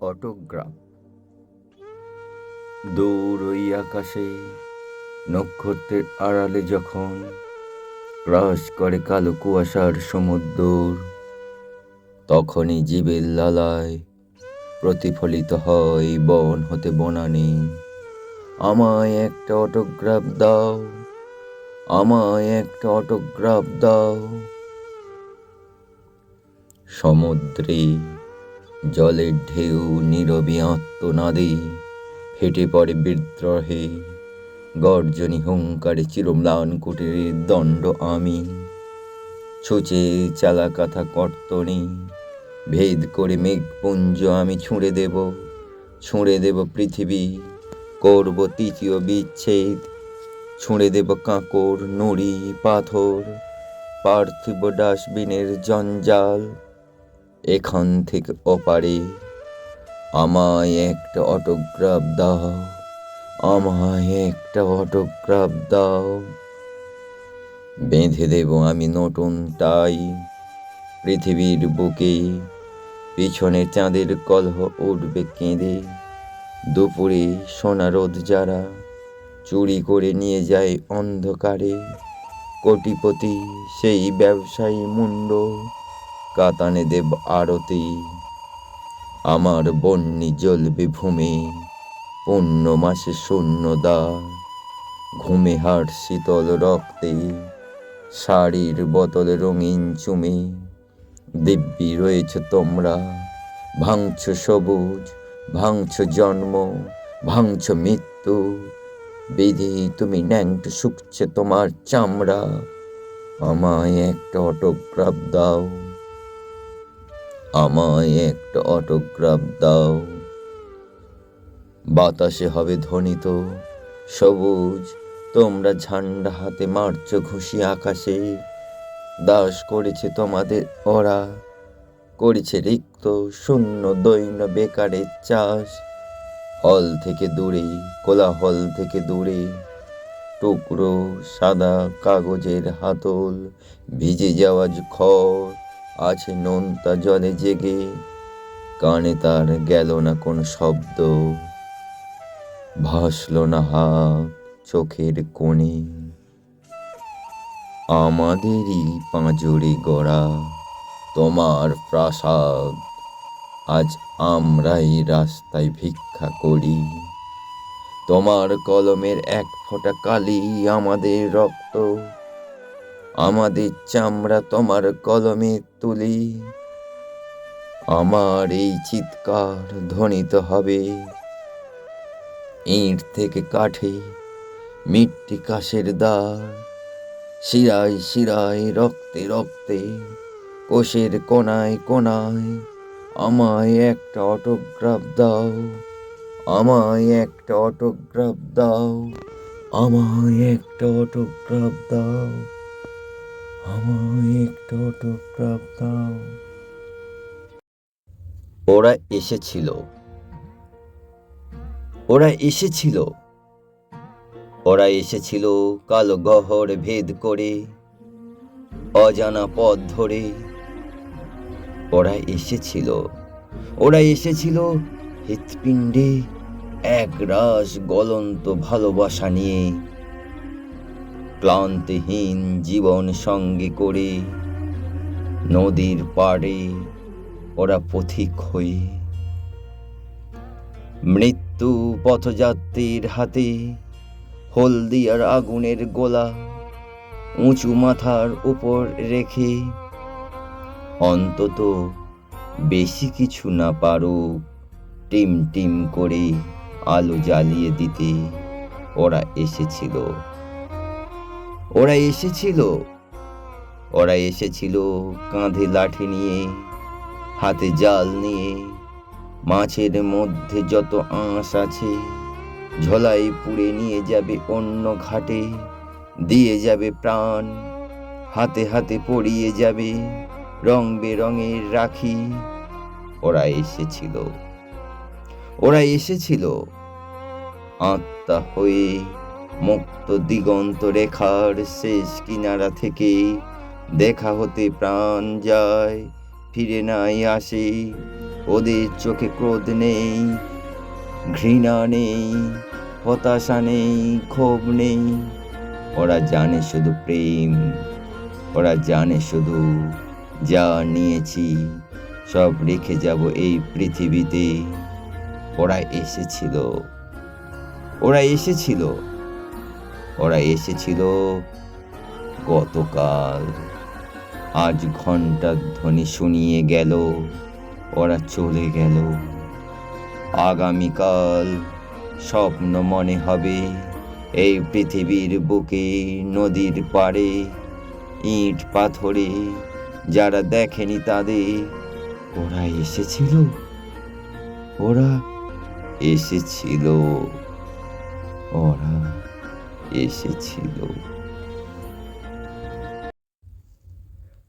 Autograph. দূর ওই আকাশে, নক্ষত্রের আড়ালে যখন ক্রাশ করে কালো কুয়াশার সমুদ্র তখনই জীবের লালায় প্রতিফলিত হয় বন হতে বনানি। আমায় একটা অটোগ্রাফ দাও, আমায় একটা অটোগ্রাফ দাও। সমুদ্রে জলের ঢেউ, নীরবী আত্মনাদে ফেটে পড়ে বিদ্রোহে। গর্জনী হুঙ্কারে চিরম্লান কুটিরের দণ্ড আমি। ছুচে চালা কাথা কর্তনী ভেদ করে মেঘপুঞ্জ আমি ছুঁড়ে দেব ছুঁড়ে দেব পৃথিবী, করব তৃতীয় বিচ্ছেদ। ছুঁড়ে দেব কাঁকড় নুড়ি, পাথর, পার্থিব ডাস্টবিনের জঞ্জাল। এখান থেকে ওপারে আমায় একটা অটোগ্রাফ দাও। আমায় একটা অটোগ্রাফ দাও। বেঁধে দেব আমি নতুন টাই। পৃথিবীর বুকে পিছনে চাঁদের কলহ উঠবে কেঁদে। দুপুরে সোনা রোদ যারা চুরি করে নিয়ে যায় অন্ধকারে। কোটিপতি সেই ব্যবসায়ী মুন্ড কাতানে দেব আরতি। আমার বন্যি জ্বলবে ভূমে পূর্ণ মাসে শূন্যদা। ঘুমে হাট শীতল রক্তে, শাড়ির বোতলে রঙিন চুমে। দিব্যি রয়েছ তোমরা, ভাঙছ সবুজ, ভাঙছ জন্ম, ভাঙছ মৃত্যু। বিধি তুমি ন্যাংট শুকছে তোমার চামড়া, আমায় একটা অটোগ্রাফ দাও। আমায় একটা অটোগ্রাফ দাও। বাতাসে হবে ধ্বনিত সবুজ, তোমরা ঝান্ডা হাতে মারছ ঘুষি আকাশে। দাস করেছে তোমাদের ওরা, করেছে রিক্ত শূন্য দৈন্য বেকারের চাষ। হল থেকে দূরে, কোলাহল থেকে দূরে, টুকরো সাদা কাগজের হাতল, ভিজে যাওয়া খড়। আছে নোনতা জলে জেগে, কানে তার গেল না কোন শব্দ। ভাসল না হাত চোখের কোণে। আমাদেরই পাঁজরে গড়া তোমার প্রাসাদ, আজ আমরাই রাস্তায় ভিক্ষা করি। তোমার কলমের এক ফোঁটা কালি আমাদের রক্ত আমাদের চামড়া তোমার কলমে তুলি। আমার এই চিৎকার ধ্বনিত হবে। ইঁট থেকে কাঠে মিট্টি কাশের দ্বার। শিরায় শিরায়, রক্তে রক্তে, কোষের কোনায় কোনায়, আমায় একটা অটোগ্রাফ দাও। আমায় একটা অটোগ্রাফ দাও। আমায় একটা অটোগ্রাফ দাও। আমায় একটা অটোগ্রাফ ওরা এসেছিল। ওরা এসেছিল। ওরা এসেছিল কালো গহর ভেদ করে, অজানা পথ ধরে। ওরা এসেছিল। ওরা এসেছিল হৃৎপিণ্ডে এক রাস গলন্ত ভালোবাসা নিয়ে। ক্লান্তিহীন জীবন সঙ্গে করে। নদীর পাড়ে ওরা পথিক হয়ে মৃত্যু পথযাত্রীর হাতে হলদিয়ার আগুনের গোলা উঁচু মাথার উপর রেখে। অন্তত বেশি কিছু না পারুক টিম টিম করে আলো জ্বালিয়ে দিতে ওরা এসেছিল। ওরা এসেছিল। ওরা এসেছিল কাঁধে লাঠি নিয়ে, হাতে জাল নিয়ে। মাছের মধ্যে যত আঁশ আছে, ঝোলাই পুড়ে নিয়ে যাবে অন্য ঘাটে। দিয়ে যাবে প্রাণ, হাতে হাতে পড়িয়ে যাবে রং বেরঙের রাখি। ওরা এসেছিল। ওরা এসেছিল। আত্মা হয়ে মুক্ত দিগন্ত রেখার শেষ কিনারা থেকে দেখা হতে প্রাণ যায়, ফিরে নাই আসে, ওদের চোখে ক্রোধ নেই, ঘৃণা নেই, হতাশা নেই, ক্ষোভ নেই। ওরা জানে শুধু প্রেম, ওরা জানে শুধু যা নিয়েছি, সব রেখে যাব এই পৃথিবীতে। ওরা এসেছিল ওরা এসেছিল। ওরা এসেছিল গতকাল। আজ ঘণ্টার ধ্বনি শুনিয়ে গেল, ওরা চলে গেল। আগামীকাল স্বপ্ন মনে হবে, এই পৃথিবীর বুকে, নদীর পাড়ে, ইট পাথরে, যারা দেখেনি তাদের। ওরা এসেছিল? ওরা এসেছিল। ওরা এসেছিল।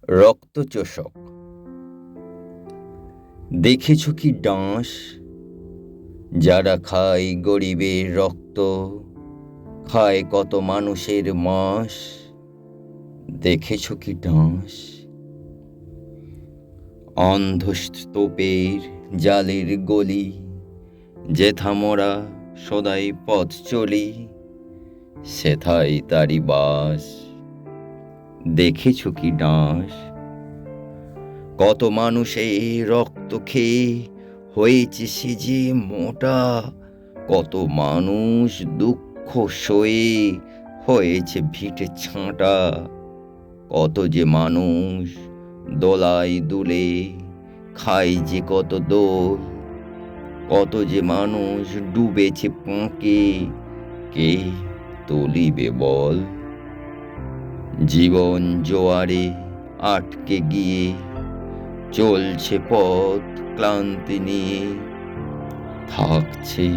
রক্তচোষক। দেখেছ কি ডাঁশ? যারা খায় গরিবের রক্ত, খায় কত মানুষের মাস? দেখেছ কি ডাঁশ? অন্ধস্তূপের জালের গলি যেথা মোরা সদাই পথ চলি। সেথাই তারি বাস। দেখেছ কি ডাঁশ কত মানুষে রক্ত খেয়ে হয়েছে সে যে মোটা। কত মানুষ দুঃখ সয়ে হয়েছে ভিটে ছাঁটা। কত যে মানুষ দোলাই দুলে খায় যে কত দোল কত যে মানুষ ডুবেছে পাঁকে। কে তলিবে বল। জীবন জোয়ারে আটকে গিয়ে চলছে পথ ক্লান্তি নিয়ে। থাকছে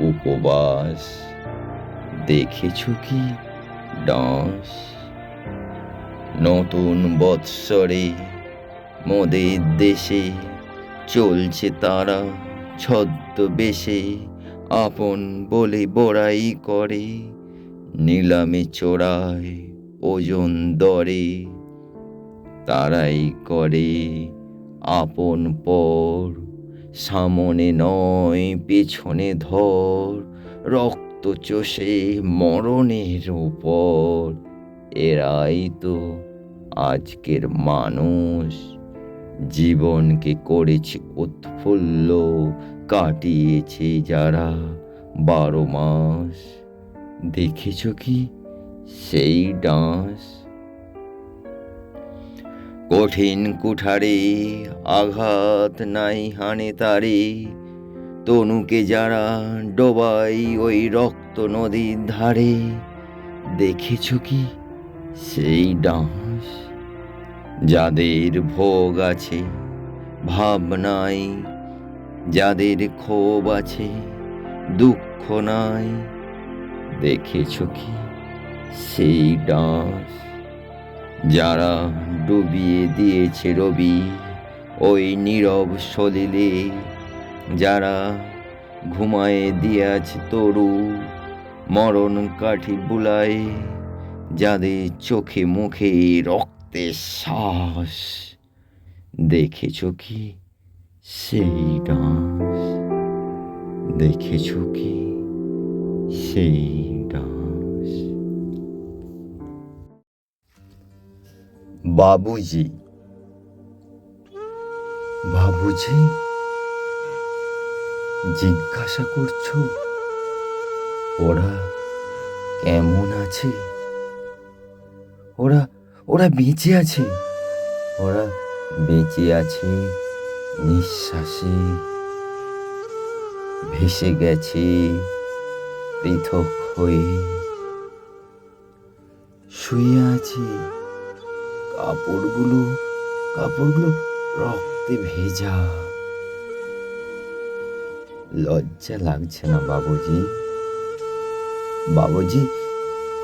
উপবাস, দেখেছ কি ডাঁস? নতুন বৎসরে মোদের দেশে চলছে তারা ছদ্মবেশে। আপন বলে বড়াই করে, নিলামে চোরায় ওজন দরে। তারাই করে আপন পর, সামনে নয়, পেছনে ধর। রক্ত চষে মরণের উপর, এরাই তো আজকের মানুষ। জীবনকে করেছে উৎফুল্ল কাটিয়েছে যারা বারো মাস। দেখেছ কি? সেই ডাঁস। কঠিন কুঠারে আঘাত নাই হানে তারে। তনুকে যারা ডোবাই ওই রক্ত নদীর ধারে। দেখেছ কি? সেই ডাঁস। যাদের ভোগ আছে ভাবনাই যাদের ক্ষোভ আছে, দুঃখ নাই। দেখেছ কি? সেই ডাঁস যারা ডুবিয়ে দিয়েছে রবি, ওই নীরব সলিলে। যারা ঘুমায়ে দিয়েছে তরু, মরণ কাঠি বুলায়। যাদের চোখে মুখে রক্তের শ্বাস। দেখেছ কি? সেই ডান্স দেখেছ কি? সেই ডান্স। বাবুজি। বাবুজি, জিজ্ঞাসা করছ, ওরা কেমন আছে? ওরা ওরা বেঁচে আছে। ওরা বেঁচে আছে। নিঃশ্বাসে ভেসে গেছে পৃথক হয়ে। শুয়ে আছে কাপড়গুলো কাপড়গুলো রক্তে ভেজা। লজ্জা লাগছে না বাবুজি? বাবুজি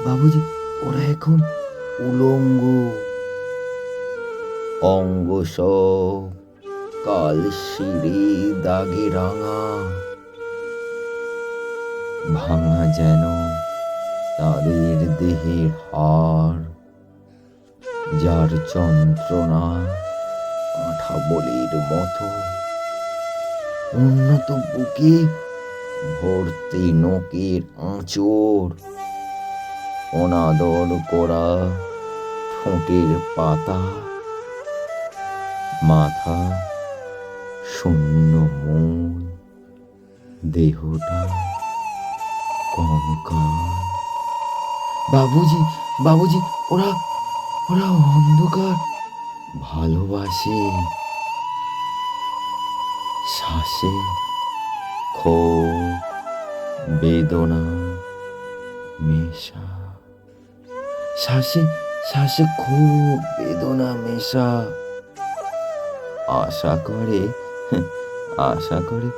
বাবুজি, ওরা এখন উলঙ্গ, অঙ্গ সব কাল সিঁড়ি দাগে রাঙা। ভাঙা যেন তাদের দেহের হাড়, যার যন্ত্রণা আঠা বলির মতো। উন্নত বুকে ভর্তি নখের আঁচড়, অনাদর করা ঠোঁটের পাতা, মাথা শূন্য মন, দেহটা কঙ্কাল। বাবুজি বাবুজি, ওরা ওরা অন্ধকার। ভালোবাসে, শ্বাসে ক্ষোভ, বেদনা মেশা শ্বাসে শ্বাসে খুব বেদনা মেশা আশা করে আশা করে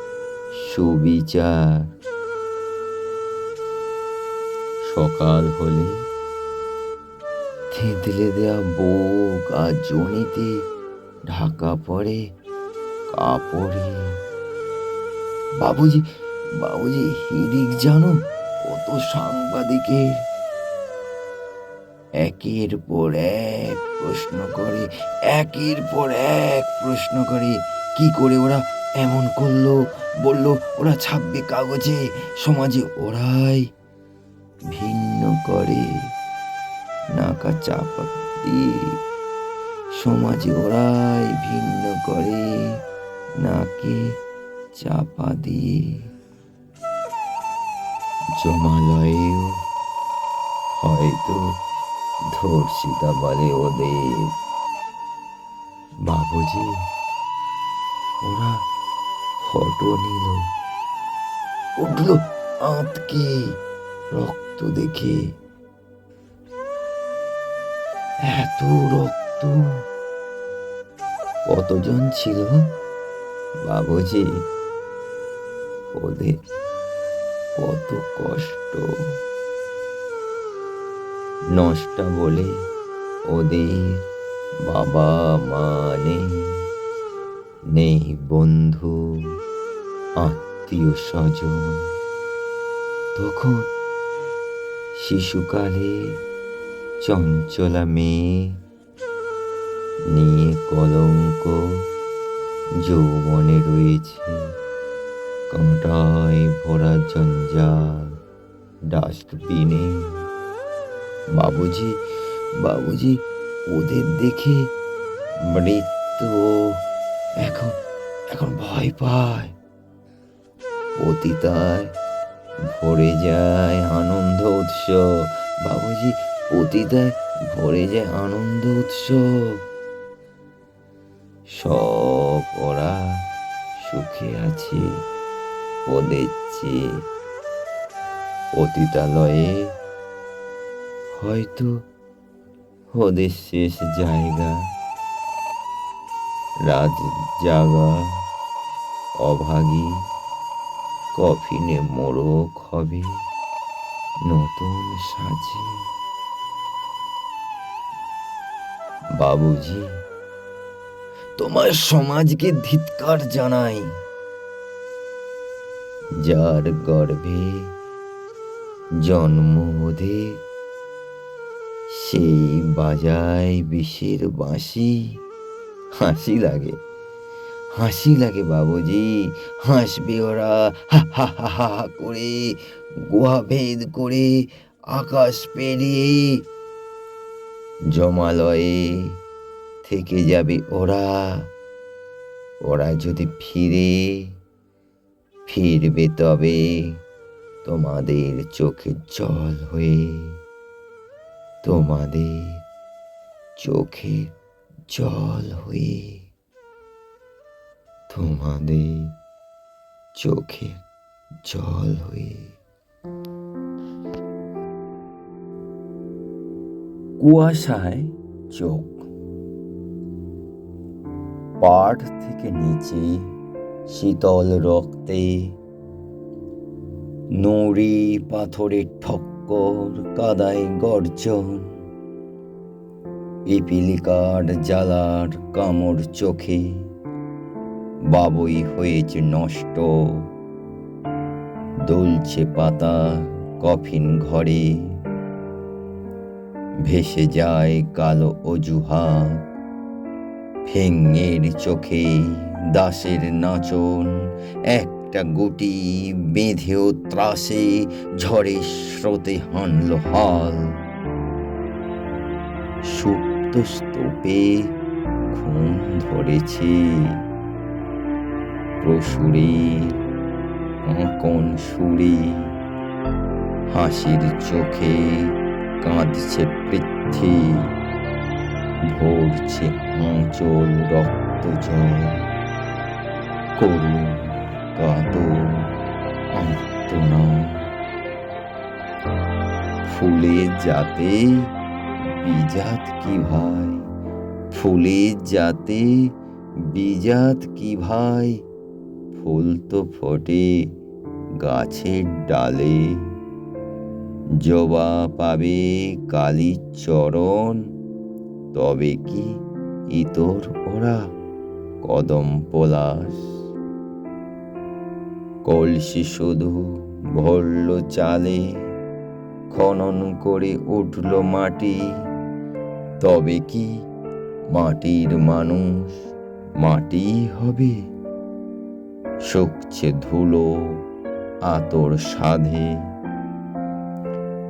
সুবিচার। সকাল হলে থেঁতলে দেয়া বুক আর জনিতে ঢাকা পড়ে কাপড়ে। বাবুজি বাবুজি হিরিক জানো, কত সাংবাদিকের। একের পর এক প্রশ্ন করে, একের পর এক প্রশ্ন করে কি করে ওরা এমন করল, বলল, ওরা ছাপবে কাগজে, সমাজে ওরাই ভিন্ন করে। নাকা চাপা দিয়ে সমাজে ওরাই ভিন্ন করে। নাকে চাপা দিয়ে জমালয়েও হয়তো ধর্ষিতা বলে ওদের। বাবুজি ওরা ফটো নিল। উঠল আঁতকে রক্ত দেখে। এত রক্ত। কতজন ছিল? বাবুজি, ওদের কত কষ্ট। নষ্টা বলে ওদের বাবা মা নেই। নেই বন্ধু, আত্মীয় স্বজন। তখন শিশুকালে চঞ্চলা মেয়ে নিয়ে কলঙ্ক যৌবনে রয়েছে। কাঁটায় ভরা জঞ্জাল ডাস্টবিনে বাবুজি বাবুজি, ওদের দেখে মৃত্যু এখন এখন ভয় পায়। পতিতায় ভরে যায় আনন্দ উৎসব। বাবুজি, পতিতায় ভরে যায় আনন্দ উৎসব। সব ওরা সুখে আছে ওদের চেয়ে পতিতালয়ে হয়তো ওদের শেষ জায়গা রাত জাগা অভাগী, কফিনে মোড়ক হবে, নতুন সাজে। বাবুজি, তোমার সমাজকে ধিৎকার জানাই। যার গর্ভে জন্ম ওদের সেই বাজায় বিষের বাঁশি। হাসি লাগে। হাসি লাগে বাবুজি, হাসবে ওরা। হা হা হা হা করে, গুহা ভেদ করে আকাশ পেরিয়ে জমালয়ে থেকে যাবে ওরা। ওরা যদি ফিরে, ফিরবে তবে তোমাদের চোখের জল হয়ে, তোমাদের চোখের জল হয়ে তোমাদের চোখে জল হয়ে কুয়াশায় চোখ পাড় থেকে নিচে শীতল রক্তে নুড়ি পাথরের ঠক্কর কাদায় গর্জন পিপিলিকার জ্বালার কামড় চোখে। বাবই হয়েছে নষ্ট। দুলছে পাতা কফিন ঘরে। ভেসে যায় কালো অজুহাত। ফেঙ্গের চোখে দাসের নাচন। একটা গুটি বেঁধেও ত্রাসে ঝড়ে স্রোতে হানল হাল। স্তূপে ঘুম ধরেছে। প্রসুরের আঁকন সুরে হাসির চোখে কাঁদছে পৃথ্বী, ভরছে আঁচল রক্ত জল। করুণ কাতর আত্মনা ফুলে যাতে বিজাত কি ভাই? ফুলের যাতে বিজাত কি ভাই? ফুল তো ফোটে গাছের ডালে। জবা পাবে কালীর চরণ, তবে কি ইতর ওরা কদম পলাশ? কলসি শুধু ভরল চালে, খনন করে উঠল মাটি। তবে কি মাটির মানুষ? মাটি হবে শুকছে ধুলো, আতর সাধে।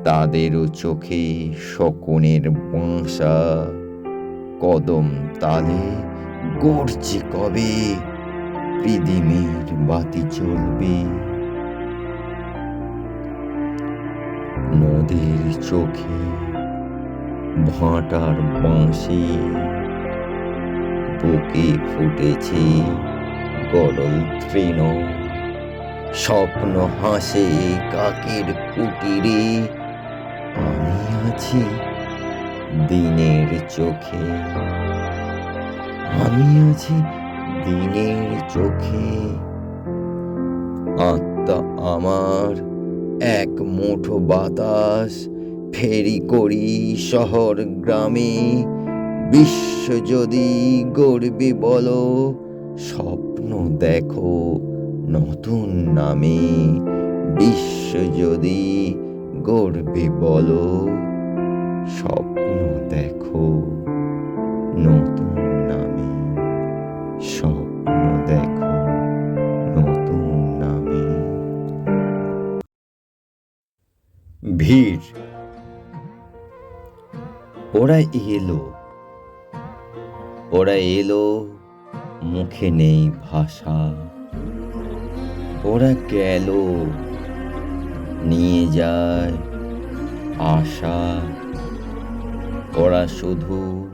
তাদেরও চোখে শকুনের বাঁশা কদম তালে গড়ছে কবে? পৃথিবীর বাতি চলবে। নদীর চোখে ভাঁটার বাঁশি বুকে ফুটেছে গরল তৃণ। স্বপ্ন হাসে কাকের কুটিরে, আমি আছি দিনের চোখে। আমি আছি দিনের চোখে। আত্মা আমার এক মুঠো বাতাস ফেরি করি শহর গ্রামে। বিশ্ব যদি গড়বে বলো, স্বপ্ন দেখো নতুন নামে। বিশ্ব যদি গড়বে বলো, স্বপ্ন দেখো নতুন নামে। স্বপ্ন দেখো নতুন নামে। ভিড় ওরা এলো। ওরা এলো, মুখে নেই ভাষা। ওরা গেল, নিয়ে যায় আশা। ওরা শুধু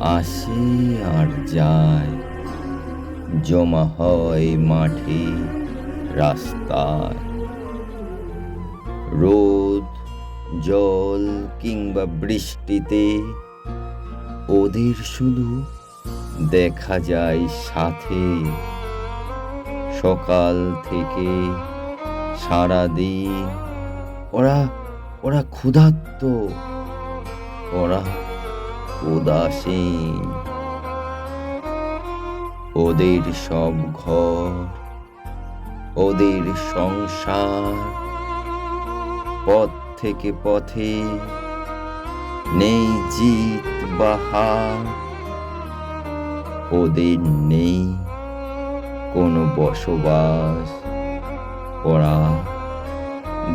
আসে আর যায়। জমা হয় মাঠে রাস্তায়। রোদ জল কিংবা বৃষ্টিতে, ওদের শুধু দেখা যায় সাথে। সকাল থেকে সারাদিন ওরা ওরা ক্ষুধার্ত, ওরা উদাসীন। ওদের সব ঘর, ওদের সংসার, পথ থেকে পথে নেই জিত বা হার। ওদের নেই কোনো বসবাস ওরা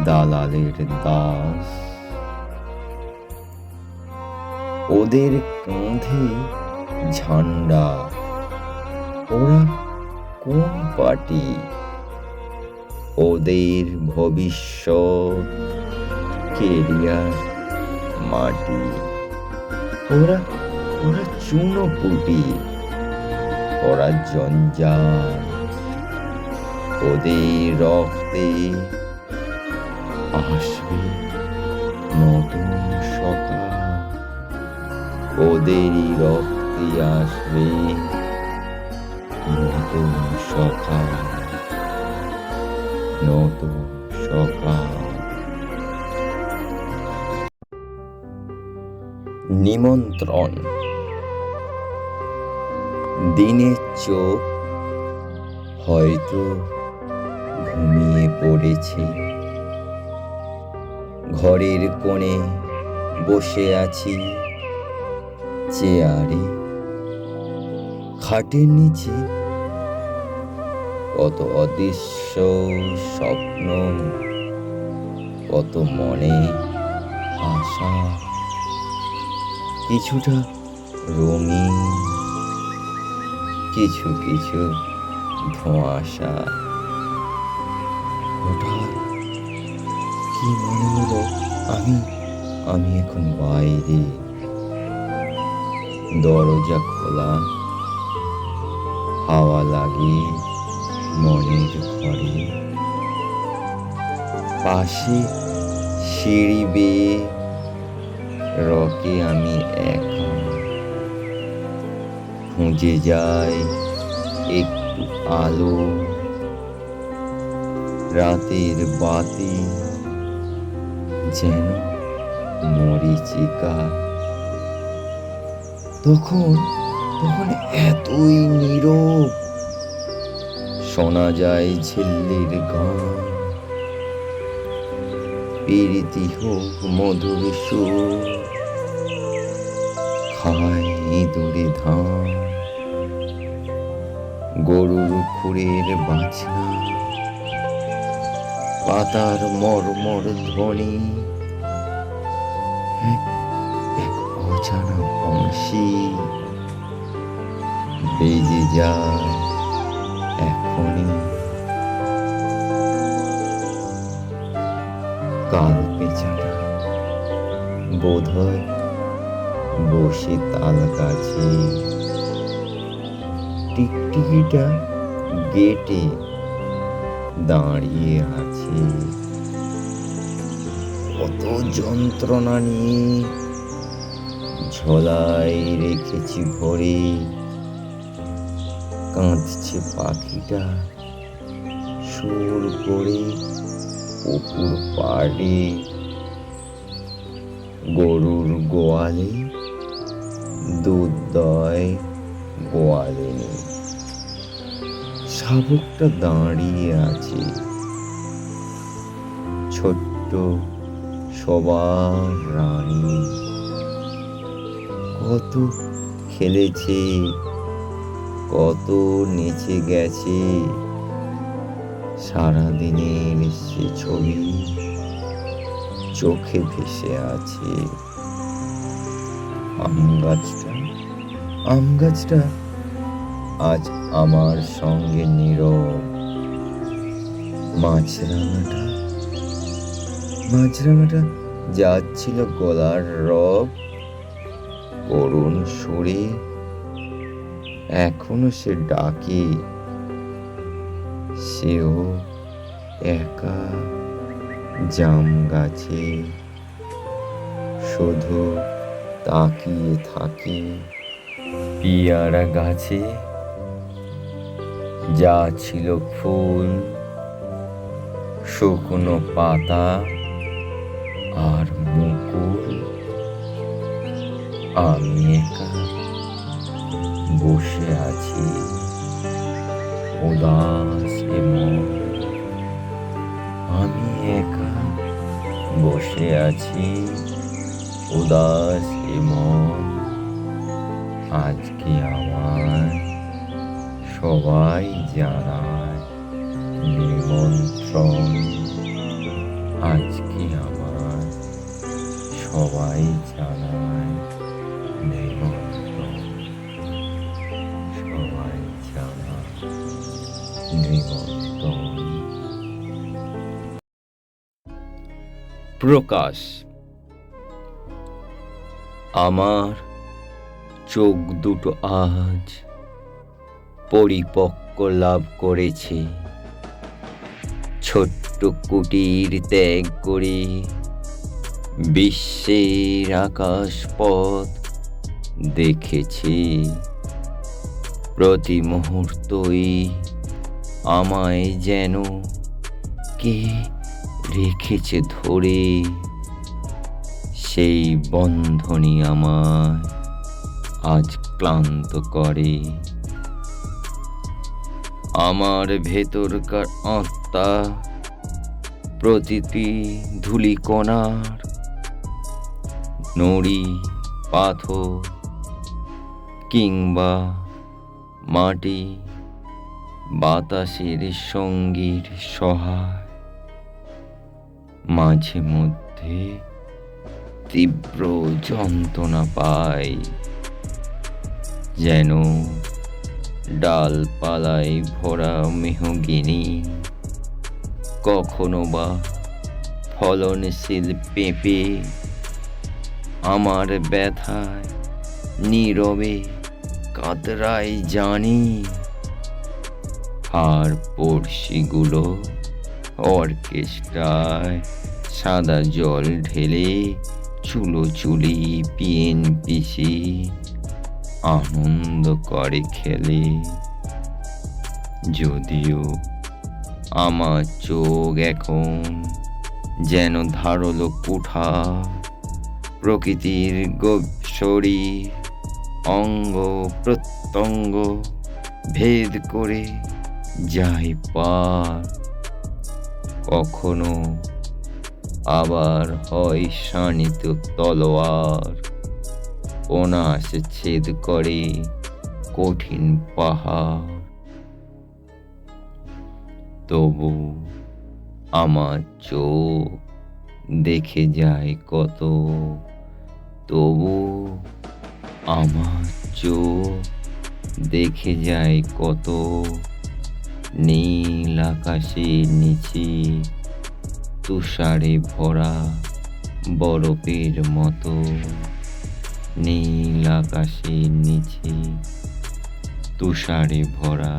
দালালের দাস। ওদের কাঁধে ঝান্ডা, ওরা কোন পার্টি? ওদের ভবিষ্যৎ কেরিয়ার মাটি ওরা ওরা চুনোপুটি ওরা জঞ্জাল ওদের রক্তে আসবে নতুন সকাল ওদেরই রক্তে আসবে নতুন সকাল নতুন সকাল নিমন্ত্রণ। দিনের চোখ হয়তো ঘুমিয়ে পড়েছে। ঘরের কোণে বসে আছি চেয়ারে। খাটের নিচে কত অদৃশ্য স্বপ্ন, কত মনে আশা। কিছুটা রঙিন, কিছু কিছু ধোঁয়াশা। হঠাৎ কি মনে হলো? আমি আমি এখন বাইরে। দরজা খোলা। হাওয়া লাগে মনের ঘরে। পাশে সিঁড়ি বেয়ে রকে আমি একা। খুঁজে যাই একটু আলো। রাতের বাতি যেন মরিচিকা। তখন তখন এতই নীরব। শোনা যায় ঝিল্লির গান। প্রীতি হোক মধুর সুর। খায় ইঁদুরে ধান। গরুর খুরের বাছনা, পাতার মরমর ধ্বনি। এক অজানা বংশী বেজে যায় এখনই। কাল পেঁচাটা বোধ হয় বসে তাল গাছে টিকটিকিটা গেটে দাঁড়িয়ে আছে। কত যন্ত্রণা নিয়ে ঝোলায় রেখেছি ভরে। কাঁদছে পাখিটা সুর করে পুকুর পাড়ে। গরুর গোয়ালে দুধ দয় গোয়ালে নেই। শাবকটা দাঁড়িয়ে আছে। ছোট্ট সবার রানী। কত খেলেছে, কত নেচে গেছে। সারাদিনের সে ছবি চোখে ভেসে আছে। আম গাছটা আম গাছটা আজ আমার সঙ্গে নীরব। মাছরাঙাটা মাছরাঙাটা যাচ্ছিল গলার রব। করুণ সুরে, এখনও সে ডাকে। সেও একা জাম গাছে, শুধু তাকিয়ে থাকে। পিয়ারা গাছে যা ছিল ফুল, শুকনো পাতা আর মুকুল, আমি একা বসে আছি উদাস এমন আমি একা বসে আছি উদাস এমন আজকে আমার সবাই জানায় নিমন্ত্রণ। আজকে আমার সবাই জানায় নিমন্ত্রণ। সবাই জানায় নিমন্ত্রণ। প্রকাশ। আমার চোখ দুটো আজ পরিপক্ক লাভ করেছে। ছোট্ট কুটির ত্যাগ করে বিশ্বের আকাশ পথ দেখেছি। প্রতি মুহূর্তই আমায় যেন কে রেখেছে ধরে, সেই বন্ধনই আমায় আজ ক্লান্ত করে। আমার ভেতরকার আত্মা, প্রতিটি ধূলিকণার নড়ি, পাথর কিংবা মাটি বাতাসের সঙ্গীর সহায়। মাঝে মধ্যে তীব্র যন্ত্রণা পাই যেন ডালপালায় ভরা মেহগিনি কখনো বা ফলনশীল পেঁপে আমার ব্যথায় নীরবে কাতরাই জানি। আর পড়শিগুলো অর্কেস্ট্রায় সাদা জল ঢেলে চুলো চুলি পিন পিসি আনন্দ করে খেলে। যদিও আমার চোখ এখন যেন ধারলো কুঠা প্রকৃতির শরীর অঙ্গ প্রত্যঙ্গ ভেদ করে যাই পার। কখনো আবার হয় শানিত তলোয়ার। অনাসে ছেদ করে কঠিন পাহাড়। তবু আমার চোখ দেখে যায় কত, তবু আমার চোখ দেখে যায় কত। নীল আকাশের নিচে তুষারে ভরা বরফের মতো। নীল আকাশের নিচে তুষারে ভরা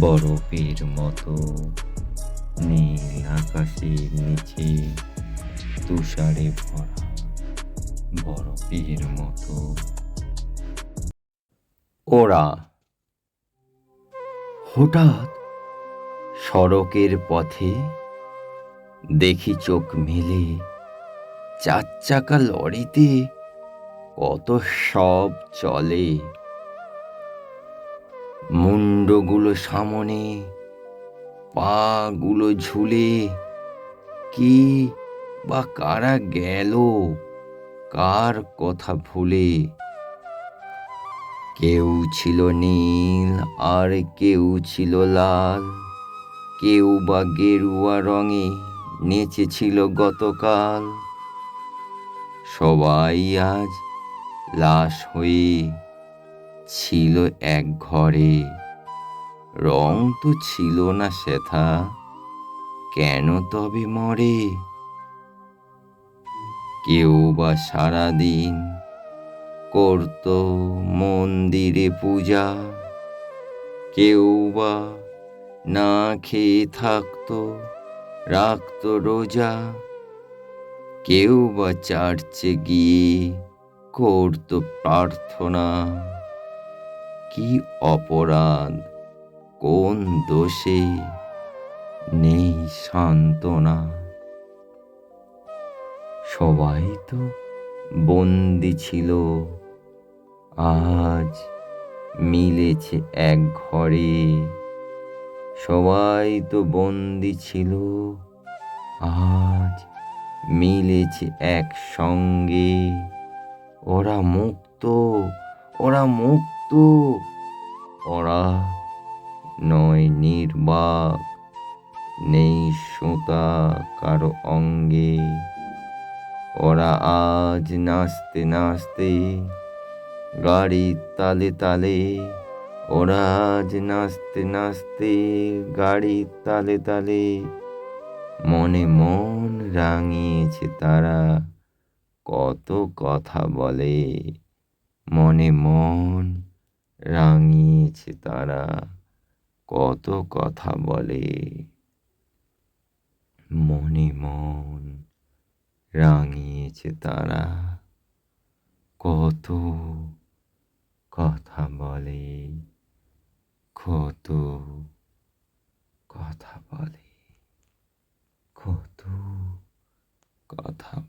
বরফের মতো। নীল আকাশের নিচে তুষারে ভরা বরফের মতো। ওরা হঠাৎ সড়কের পথে দেখি চোখ মেলে চার চাকা লরিতে কত সব চলে। মুন্ডগুলো সামনে, পাগুলো ঝুলে, কি বা কারা গেল, কার কথা ভুলে? কেউ ছিল নীল আর কেউ ছিল লাল, কেউ বা গেরুয়া রঙে নেচেছিল গতকাল। সবাই আজ লাশ হয়ে ছিল এক ঘরে। রং তো ছিল না সেথা, কেন তবে মরে? কেউ বা সারাদিন করত মন্দিরে পূজা, কেউ বা না খেয়ে থাকতো, রাখত রোজা, কেউ বা চার্চে গিয়ে করতো প্রার্থনা। কি অপরাধ? কোন দোষে? নেই সান্ত্বনা। সবাই তো বন্দি ছিল। আজ মিলেছে এক ঘরে। সবাই তো বন্দি ছিল। আজ মিলেছে এক সঙ্গে। ওরা মুক্ত ওরা মুক্ত। ওরা নয় নির্বাক, নেই সুতা কারও অঙ্গে। ওরা আজ নাচতে নাচতে গাড়ির তালে তালে, ওরা আজ নাচতে নাচতে গাড়ির তালে তালে। মনে মন রাঙিয়েছে তারা। কত কথা বলে। মনে মন রাঙিয়েছে তারা, কত কথা বলে। মনে মন রাঙিয়েছে তারা, কত কথা বলে। কত কথা বলে। কত কথা